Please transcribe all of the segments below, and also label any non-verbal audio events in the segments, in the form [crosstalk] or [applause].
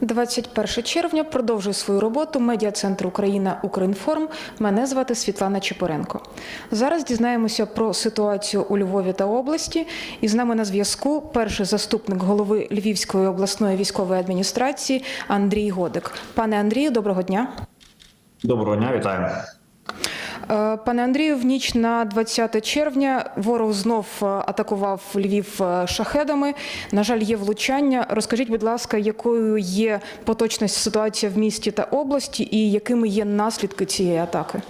21 червня продовжує свою роботу медіа-центр Україна Укрінформ. Мене звати Світлана Чепоренко. Зараз дізнаємося про ситуацію у Львові та області. І з нами на зв'язку перший заступник голови Львівської обласної військової адміністрації Андрій Годик. Пане Андрію, доброго дня. Доброго дня, вітаю. Е, Пане Андрію, в ніч на 20 червня ворог знов е, атакував Львів е, шахедами. На жаль, є влучання. Розкажіть, будь ласка, якою є поточна ситуація в місті та області, і якими є наслідки цієї атаки?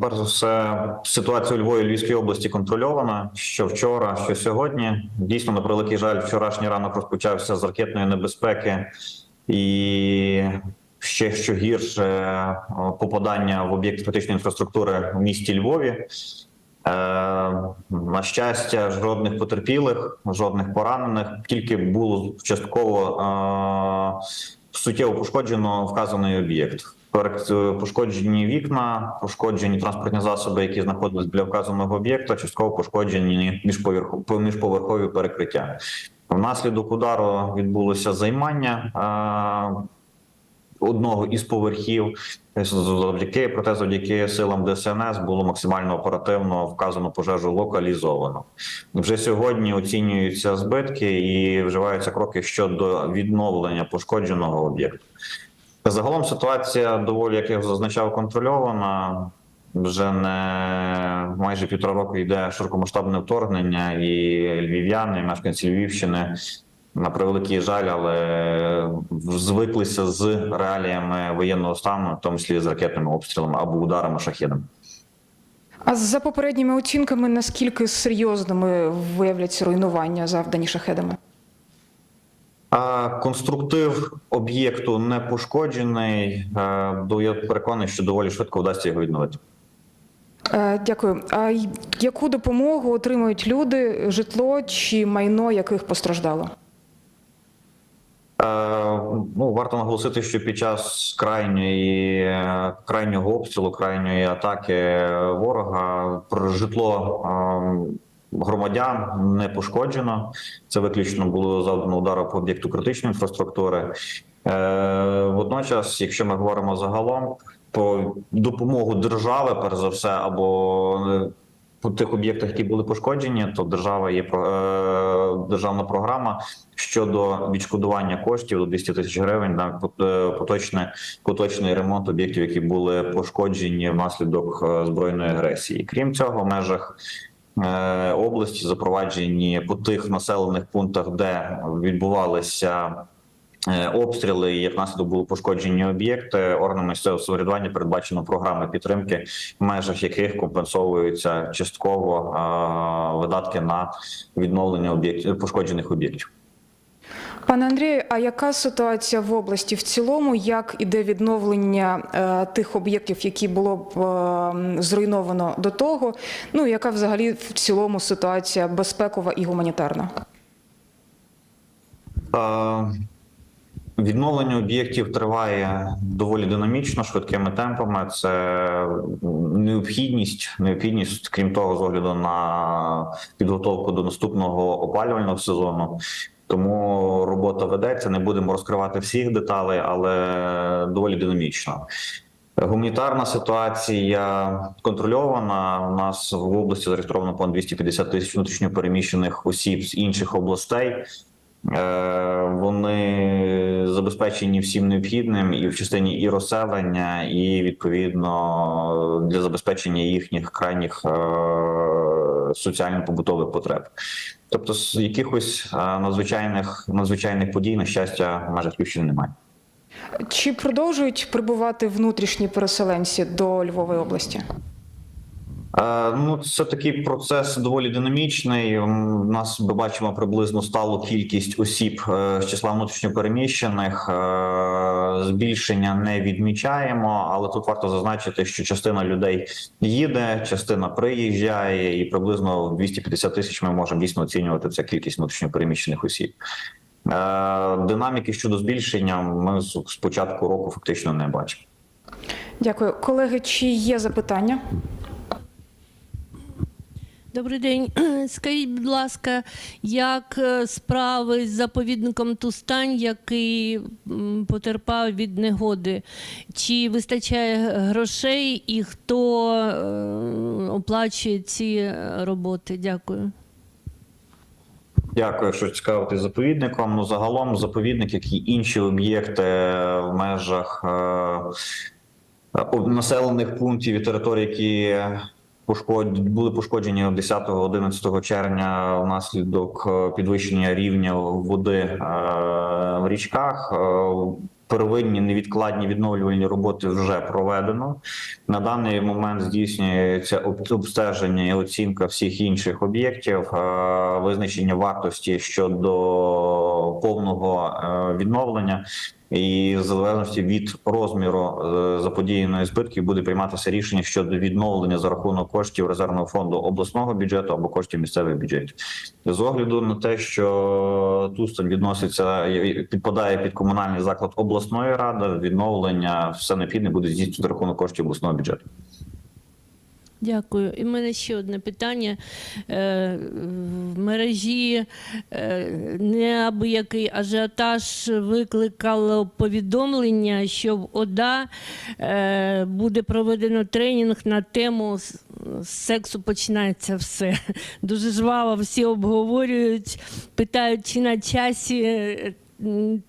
Перш за все, ситуація у Львові Львівській області контрольована. Що вчора, що сьогодні. Дійсно, на превеликий жаль, вчорашній ранок розпочався з ракетної небезпеки і ще що гірше попадання в об'єкт критичної інфраструктури в місті Львові. Е, на щастя, жодних потерпілих, жодних поранених, тільки було частково е, суттєво пошкоджено вказаний об'єкт. Пошкоджені вікна, пошкоджені транспортні засоби, які знаходились біля вказаного об'єкта, частково пошкоджені міжповерхо- міжповерхові перекриття. Внаслідок удару відбулося займання е, одного із поверхів. Завдяки проте, завдяки силам ДСНС було максимально оперативно вказано пожежу локалізовано. Вже сьогодні оцінюються збитки і вживаються кроки щодо відновлення пошкодженого об'єкту. Загалом ситуація доволі, як я зазначав, контрольована. Вже не майже півтора року йде широкомасштабне вторгнення, і львів'яни, мешканці Львівщини на превеликий жаль, але звиклися з реаліями воєнного стану, в тому числі з ракетними обстрілами або ударами шахедами. А за попередніми оцінками, наскільки серйозними виявляться руйнування, завдані шахедами? А конструктив об'єкту не пошкоджений. До- Я переконаний, що доволі швидко вдасться його відновити. Е, Дякую. А яку допомогу отримують люди, житло чи майно яких постраждало? Е, Ну, варто наголосити, що під час крайньої крайнього обстрілу, крайньої атаки ворога про житло е, громадян не пошкоджено. Це виключно було завдано удару по об'єкту критичної інфраструктури. Е, Водночас, якщо ми говоримо загалом про допомогу держави, перш за все, або по тих об'єктах, які були пошкоджені, то держава є е, державна програма щодо відшкодування коштів до 200 тисяч гривень на е, поточне поточний ремонт об'єктів, які були пошкоджені внаслідок е, збройної агресії. Крім цього, в межах області запроваджені по тих населених пунктах, де відбувалися. Е, Обстріли і як наслідок були пошкоджені об'єкти. Органами місцевого самоврядування передбачено програми підтримки, в межах яких компенсовуються частково е, видатки на відновлення об'єктів пошкоджених об'єктів. Пане Андрію, а яка ситуація в області в цілому? Як іде відновлення е, тих об'єктів, які було б е, зруйновано до того? Ну яка взагалі в цілому ситуація безпекова і гуманітарна? Е, Відновлення об'єктів триває доволі динамічно, швидкими темпами. Це необхідність, необхідність, крім того, з огляду на підготовку до наступного опалювального сезону. Тому робота ведеться. Не будемо розкривати всіх деталей, але доволі динамічно. Гуманітарна ситуація контрольована. У нас в області зареєстровано понад 250 тисяч внутрішньопереміщених осіб з інших областей. Е, Вони забезпечені всім необхідним і в частині і розселення, і відповідно для забезпечення їхніх крайніх е, соціально-побутових потреб. Тобто, з якихось е, надзвичайних надзвичайних подій, на щастя, в межах немає. Чи продовжують прибувати внутрішні переселенці до Львової області? Е, Ну, це такий процес доволі динамічний. У нас ми бачимо приблизно сталу кількість осіб е, з числа внутрішньопереміщених. Е, Збільшення не відмічаємо, але тут варто зазначити, що частина людей їде, частина приїжджає, і приблизно 250 тисяч ми можемо дійсно оцінювати це кількість внутрішньопереміщених осіб. Динаміки щодо збільшення ми з початку року фактично не бачимо. Дякую, колеги. Чи є запитання? Добрий день. [clears throat] Скажіть, будь ласка, як е, справи з заповідником Тустань, який потерпав від негоди? Чи вистачає грошей і хто е, оплачує ці е, роботи? Дякую. Дякую, що цікавитесь заповідником. Ну загалом заповідник, як і інші об'єкти в межах населених пунктів і територій, які пошкод... були пошкоджені 10-11 червня внаслідок е, підвищення рівня води е, в річках. е, Первинні невідкладні відновлювальні роботи вже проведено. На даний момент здійснюється обстеження і оцінка всіх інших об'єктів, визначення вартості щодо повного відновлення. І в залежності від розміру е, заподіяної збитків буде прийматися рішення щодо відновлення за рахунок коштів резервного фонду обласного бюджету або коштів місцевих бюджетів. З огляду на те, що Тустань відноситься підпадає під комунальний заклад обласної ради, відновлення все необхідне буде здійснювати рахунок коштів обласного бюджету. Дякую. І в мене ще одне питання. Е, В мережі е, неабиякий ажіотаж викликало повідомлення, що в ОДА е, буде проведено тренінг на тему «З- сексу починається все. Дуже жваво всі обговорюють, питають, чи на часі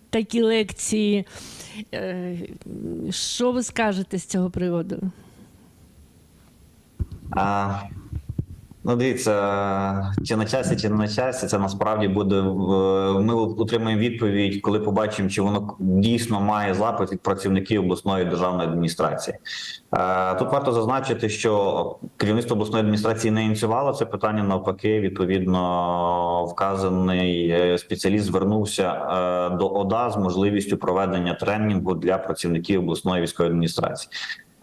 такі лекції. Що ви скажете з цього приводу? А, ну, дивіться, чи на часі, чи не на часі, це насправді буде. Ми отримаємо відповідь, коли побачимо, чи воно дійсно має запит від працівників обласної державної адміністрації. Тут варто зазначити, що керівництво обласної адміністрації не ініціювало це питання. Навпаки, відповідно, вказаний е, спеціаліст звернувся е, до ОДА з можливістю проведення тренінгу для працівників обласної військової адміністрації.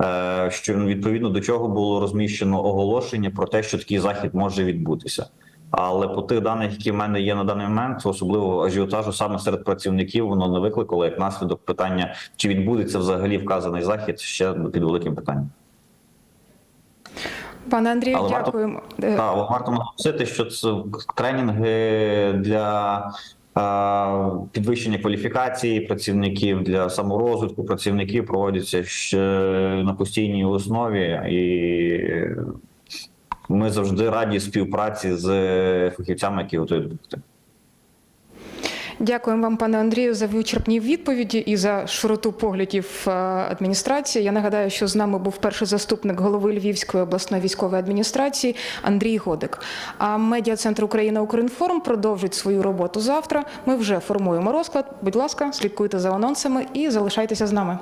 Е, що відповідно до чого було розміщено оголошення про те, що такий захід може відбутися. Але по тих даних, які в мене є на даний момент, особливо ажіотажу саме серед працівників, воно не викликало як наслідок питання, чи відбудеться взагалі вказаний захід ще під великим питанням. Пане Андрію, Але дякуємо. Е, Так, варто наголосити, що це тренінги для підвищення кваліфікації працівників для саморозвитку працівників проводяться ще на постійній основі, і ми завжди раді співпраці з фахівцями, які готують. Дякуємо вам, пане Андрію, за вичерпні відповіді і за широту поглядів е, адміністрації. Я нагадаю, що з нами був перший заступник голови Львівської обласної військової адміністрації Андрій Годик. А медіа центр Україна Укрінформ продовжить свою роботу завтра. Ми вже формуємо розклад. Будь ласка, слідкуйте за анонсами і залишайтеся з нами.